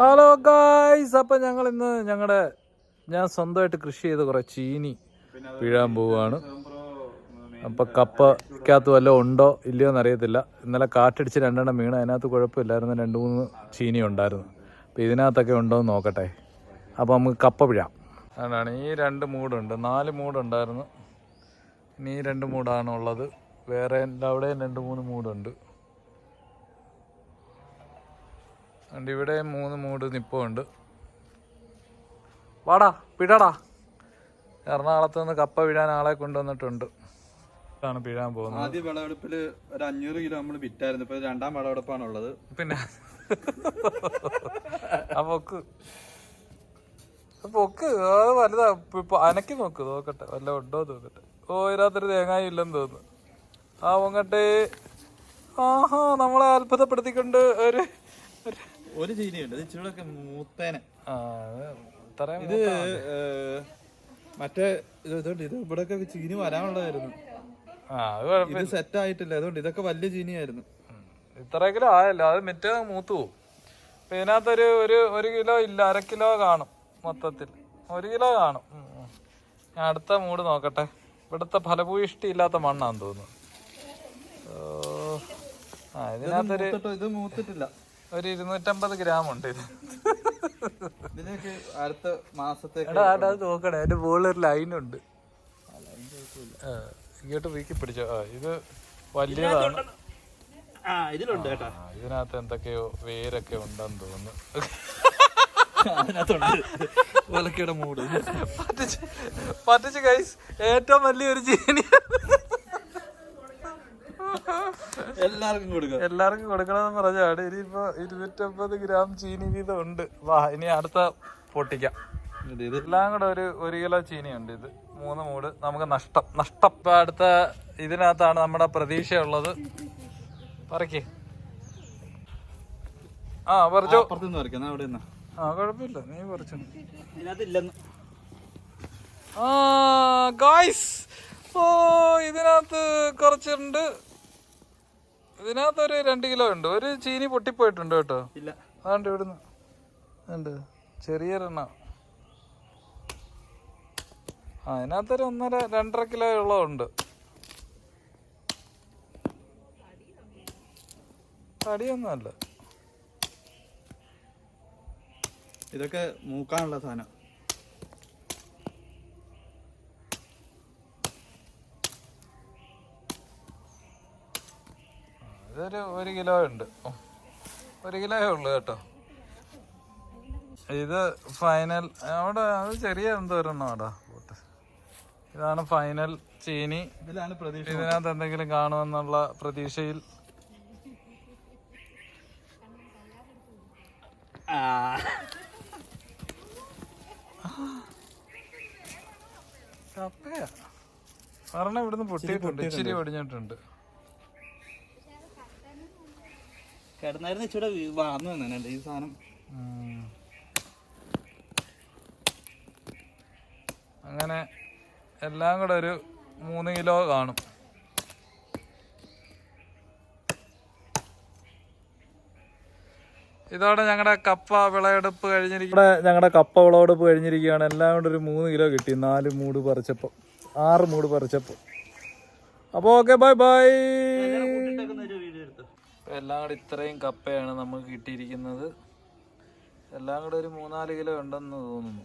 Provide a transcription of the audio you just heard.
Hello guys അപ്പം ഞങ്ങൾ ഇന്ന് ഞങ്ങളുടെ ഞാൻ സ്വന്തമായിട്ട് കൃഷി ചെയ്ത് കുറേ ചീനി വീഴാൻ പോവുകയാണ്. അപ്പം കപ്പയ്ക്കകത്ത് വല്ലതും ഉണ്ടോ ഇല്ലയോ എന്നറിയത്തില്ല. ഇന്നലെ കാറ്റടിച്ച് രണ്ടെണ്ണം വീണ്. അതിനകത്ത് കുഴപ്പമില്ലായിരുന്നു. രണ്ട് മൂന്ന് ചീനി ഉണ്ടായിരുന്നു. അപ്പം ഇതിനകത്തൊക്കെ ഉണ്ടോ എന്ന് നോക്കട്ടെ. അപ്പം നമുക്ക് കപ്പ പിഴാം. അതാണ് ഈ രണ്ട് മൂടുണ്ട്. നാല് മൂടുണ്ടായിരുന്നു. ഇനി ഈ രണ്ട് മൂടാണ് ഉള്ളത് വേറെ അവിടെയും രണ്ട് മൂന്ന് മൂടുണ്ട്. അതുകൊണ്ട് ഇവിടെ മൂന്ന് മൂട് നിപ്പുണ്ട്. വാടാ പിടടാ. എറണാകുളത്ത് നിന്ന് കപ്പ വീഴാൻ ആളെ കൊണ്ടുവന്നിട്ടുണ്ട്. ഇതാണ് പിഴാൻ പോകുന്നത്. ആദ്യ വിളവെടുപ്പിൽ ഒരു അഞ്ഞൂറ് കിലോ നമ്മൾ വിറ്റായിരുന്നു. ഇപ്പൊ രണ്ടാം വിളവെടുപ്പാണ് ഉള്ളത് പിന്നെ ആ പൊക്ക്. പൊക്ക് അത് വലുതാ. അനക്കി നോക്ക് നോക്കട്ടെ. വല്ല ഉണ്ടോ നോക്കട്ടെ. ഓ ഇതിനകത്തൊരു തേങ്ങായും ഇല്ലെന്ന് തോന്നുന്നു. ആ പൊങ്ങട്ടെ. ആഹാ നമ്മളെ അത്ഭുതപ്പെടുത്തിക്കൊണ്ട് ഒരു ഒരു- ചീനിയുണ്ട്. ഇത് ഇച്ചിരി മൂത്തേനെ. ഇത് മറ്റേ ഇത് ഇതുകൊണ്ട് ഇത് ഇവിടെയൊക്കെ ചീനി വരാനുള്ളതായിരുന്നു. ഇത് സെറ്റ് ആയിട്ടില്ല. അതുകൊണ്ട് ഇതൊക്കെ വലിയ ചീനിയായിരുന്നു. ഇത്രയെങ്കിലും ആയല്ലോ. അത് മറ്റേ മൂത്തു പോവും. അപ്പൊ ഇതിനകത്തൊരു ഒരു ഒരു കിലോ ഇല്ല. അര കിലോ കാണും മൊത്തത്തിൽ. ഒരു കിലോ കാണും. ഞാൻ അടുത്ത മൂട് നോക്കട്ടെ. ഇവിടുത്തെ ഫലഭൂയിഷ്ടി ഇല്ലാത്ത മണ്ണാന്ന് തോന്നുന്നു. ആ ഇതിനകത്തൊരു ഇത് മൂത്തിട്ടില്ല. ഒരു ഇരുന്നൂറ്റമ്പത് ഗ്രാം ഉണ്ട്. ഇത് ഇതിനൊക്കെ അടുത്ത എടാ അത് നോക്കണേ. അതിന്റെ മുകളിൽ ഒരു ലൈൻ ഉണ്ട്. ആ, ഇങ്ങോട്ട് വീക്കി പിടിച്ചോ. ആ ഇത് വലിയതാണ്. ആ ഇതിലുണ്ട് കേട്ടോ. ആ, ഇതിനകത്ത് എന്തൊക്കെയോ വേരൊക്കെ ഉണ്ടെന്ന് തോന്നുന്നു. അതിനകത്തുണ്ട്. മൂട്. പറ്റിച്ച് പറ്റിച്ച് ഗൈസ് ഏറ്റവും വലിയൊരു ചീനി എല്ലാവർക്കും കൊടുക്കാം. എല്ലാവർക്കും കൊടുക്കണമെന്ന് പറഞ്ഞാണ്. ഇനിയിപ്പോ ഇരുന്നൂറ്റമ്പത് ഗ്രാം ചീനി വീതം ഉണ്ട്. വാ ഇനി അടുത്ത പൊട്ടിക്കാം. എല്ലാം കൂടെ ഒരു ഒരു കിലോ ചീനി ഉണ്ട് ഇത്. മൂന്ന് മൂട്. നമുക്ക് നഷ്ടം നഷ്ടം. ഇപ്പൊ അടുത്ത ഇതിനകത്താണ് നമ്മുടെ പ്രതീക്ഷയുള്ളത്. പറക്കേ. ആ പറിച്ചോ. ആ കുഴപ്പമില്ല. നീ പറിച്ചു. ആ ഗായ്സ് ഓ ഇതിനകത്ത് കുറച്ചുണ്ട്. ഇതിനകത്ത് ഒരു രണ്ട് കിലോ ഉണ്ട്. ഒരു ചീനി പൊട്ടിപ്പോയിട്ടുണ്ട് കേട്ടോ. ഇല്ല. അതുകൊണ്ട് ഇവിടുന്ന്. ഉണ്ട് ചെറിയൊരെണ്ണ. ആ അതിനകത്തൊരു ഒന്നര രണ്ടര കിലോ ഉള്ളതുണ്ട് തടിയൊന്നുമല്ല. ഇതൊക്കെ മൂക്കാനുള്ള സാധനം. ഇതൊരു ഒരു കിലോ ഉണ്ട്. ഒരു കിലോയേ ഉള്ളു കേട്ടോ. ഇത് ഫൈനൽ അവിടെ അത് ചെറിയ എന്തോ ഒരെണ്ണം അവിടെ പോട്ടെ. ഇതാണ് ഫൈനൽ ചീനി. ഇതിലാണ് പ്രതീക്ഷ. ഇതിനകത്ത് എന്തെങ്കിലും കാണുമെന്നുള്ള പ്രതീക്ഷയിൽ. കപ്പയാ. പറഞ്ഞ ഇവിടുന്ന് പൊട്ടിയിട്ടുണ്ട്. ഇച്ചിരി ഒടിഞ്ഞിട്ടുണ്ട് കിടന്നായിരുന്നു ഇച്ചിരി വളർന്നു തന്നെ ഈ സാധനം. അങ്ങനെ എല്ലാം കൂടെ ഒരു മൂന്ന് കിലോ കാണും. ഇതോടെ ഞങ്ങളുടെ കപ്പ വിളവെടുപ്പ് കഴിഞ്ഞിരിക്കും ഇവിടെ ഞങ്ങളുടെ കപ്പ വിളവെടുപ്പ് കഴിഞ്ഞിരിക്കുകയാണ്. എല്ലാം കൂടെ ഒരു മൂന്ന് കിലോ കിട്ടി. നാല് മൂട് പറിച്ചപ്പോൾ ആറ് മൂട് പറിച്ചപ്പോൾ അപ്പോൾ ഓക്കെ ബൈ ബൈ എല്ലാം കൂടെ ഇത്രയും കപ്പയാണ് നമുക്ക് കിട്ടിയിരിക്കുന്നത്. എല്ലാം കൂടെ ഒരു മൂന്നാൽ കിലോ ഉണ്ടെന്ന് തോന്നുന്നു.